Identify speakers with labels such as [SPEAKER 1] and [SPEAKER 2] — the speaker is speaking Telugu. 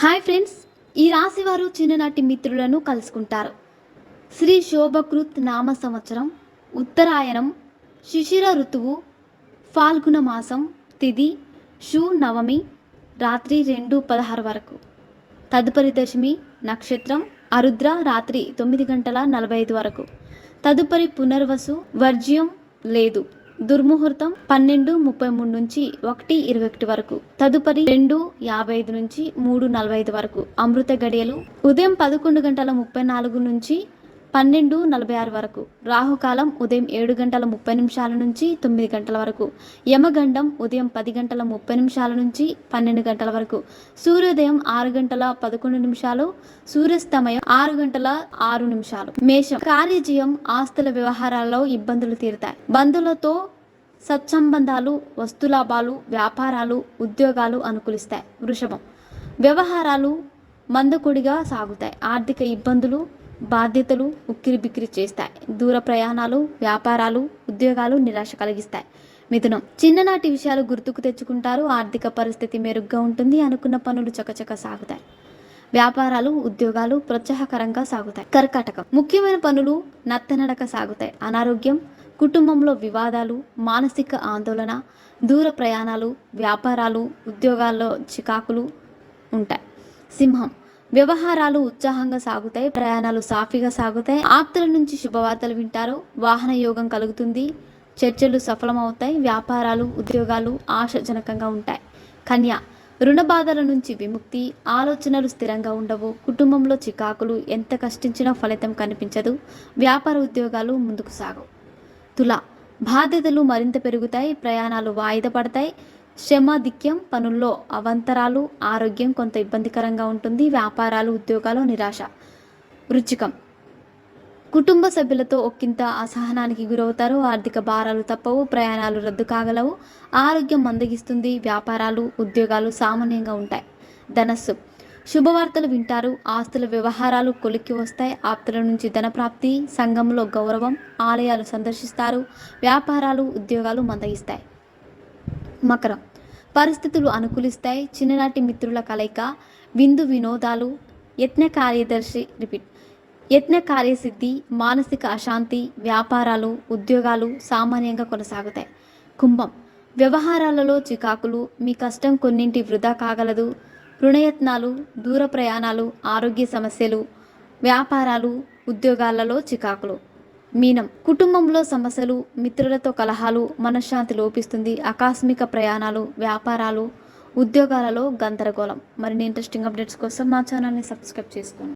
[SPEAKER 1] హాయ్ ఫ్రెండ్స్ ఈ రాశి వారు చిన్ననాటి మిత్రులను కలుసుకుంటారు. శ్రీ శోభకృత్ నామ సంవత్సరం ఉత్తరాయణం శిశిర ఋతువు ఫాల్గుణ మాసం తిథి షు నవమి రాత్రి రెండు పదహారు వరకు. తదుపరి దశమి నక్షత్రం అరుద్ర రాత్రి తొమ్మిది గంటల నలభై ఐదు వరకు. తదుపరి పునర్వసు వర్జ్యం లేదు. దుర్ముహూర్తం పన్నెండు ముప్పై మూడు నుంచి ఒకటి ఇరవై ఒకటి వరకు. తదుపరి రెండు యాభై ఐదు నుంచి మూడు నలభై ఐదు వరకు. అమృత గడియలు ఉదయం పదకొండు గంటల ముప్పై నాలుగు నుంచి పన్నెండు నలభై ఆరు వరకు. రాహుకాలం ఉదయం ఏడు గంటల ముప్పై నిమిషాల నుంచి తొమ్మిది గంటల వరకు. యమగండం ఉదయం పది గంటల ముప్పై నిమిషాల నుంచి పన్నెండు గంటల వరకు. సూర్యోదయం ఆరు గంటల పదకొండు నిమిషాలు సూర్యాస్తమయం ఆరు గంటల ఆరు నిమిషాలు. మేషం. కార్యజయం ఆస్తుల వ్యవహారాల్లో ఇబ్బందులు తీరుతాయి. బంధువులతో సత్సంబంధాలు వస్తులాభాలు వ్యాపారాలు ఉద్యోగాలు అనుకూలిస్తాయి. వృషభం. వ్యవహారాలు మందకొడిగా సాగుతాయి. ఆర్థిక ఇబ్బందులు బాధ్యతలు ఉక్కిరి బిక్కిరి చేస్తాయి. దూర ప్రయాణాలు వ్యాపారాలు ఉద్యోగాలు నిరాశ కలిగిస్తాయి. మిథునం. చిన్ననాటి విషయాలు గుర్తుకు తెచ్చుకుంటారు. ఆర్థిక పరిస్థితి మెరుగ్గా ఉంటుంది అనుకున్న పనులు చకచక సాగుతాయి. వ్యాపారాలు ఉద్యోగాలు ప్రోత్సాహకరంగా సాగుతాయి. కర్కాటకం. ముఖ్యమైన పనులు నత్తనడక సాగుతాయి. అనారోగ్యం కుటుంబంలో వివాదాలు మానసిక ఆందోళన దూర ప్రయాణాలు వ్యాపారాలు ఉద్యోగాల్లో చికాకులు ఉంటాయి. సింహం. వ్యవహారాలు ఉత్సాహంగా సాగుతాయి ప్రయాణాలు సాఫీగా సాగుతాయి. ఆప్తుల నుంచి శుభవార్తలు వింటారు వాహన యోగం కలుగుతుంది చర్చలు సఫలమవుతాయి వ్యాపారాలు ఉద్యోగాలు ఆశాజనకంగా ఉంటాయి. కన్య. రుణ బాధల నుంచి విముక్తి ఆలోచనలు స్థిరంగా ఉండవు కుటుంబంలో చికాకులు ఎంత కష్టించినా ఫలితం కనిపించదు వ్యాపార ఉద్యోగాలు ముందుకు సాగవు. తుల. బాధ్యతలు మరింత పెరుగుతాయి ప్రయాణాలు వాయిదా పడతాయి. శ్రమాధిక్యం పనుల్లో అవంతరాలు ఆరోగ్యం కొంత ఇబ్బందికరంగా ఉంటుంది. వ్యాపారాలు ఉద్యోగాలు నిరాశ. వృచ్చికం. కుటుంబ సభ్యులతో ఒక్కింత అసహనానికి గురవుతారు. ఆర్థిక భారాలు తప్పవు ప్రయాణాలు రద్దు కాగలవు. ఆరోగ్యం మందగిస్తుంది. వ్యాపారాలు ఉద్యోగాలు సామాన్యంగా ఉంటాయి. ధనస్సు. శుభవార్తలు వింటారు. ఆస్తుల వ్యవహారాలు కొలిక్కి వస్తాయి. ఆప్తుల నుంచి ధనప్రాప్తి సంఘంలో గౌరవం ఆలయాలు సందర్శిస్తారు. వ్యాపారాలు ఉద్యోగాలు మందగిస్తాయి. మకరం. పరిస్థితులు అనుకూలిస్తాయి. చిన్ననాటి మిత్రుల కలయిక విందు వినోదాలు యత్న కార్యదర్శి రిపీట్. యత్న కార్యసిద్ధి మానసిక అశాంతి వ్యాపారాలు ఉద్యోగాలు సామాన్యంగా కొనసాగుతాయి. కుంభం. వ్యవహారాలలో చికాకులు మీ కష్టం కొన్నింటి వృధా కాగలదు. రుణయత్నాలు దూర ప్రయాణాలు ఆరోగ్య సమస్యలు వ్యాపారాలు ఉద్యోగాలలో చికాకులు. మీనం. కుటుంబంలో సమస్యలు మిత్రులతో కలహాలు మనశ్శాంతి లోపిస్తుంది. ఆకస్మిక ప్రయాణాలు వ్యాపారాలు ఉద్యోగాలలో గందరగోళం. మరిన్ని ఇంట్రెస్టింగ్ అప్డేట్స్ కోసం మా ఛానల్ని సబ్స్క్రైబ్ చేసుకోండి.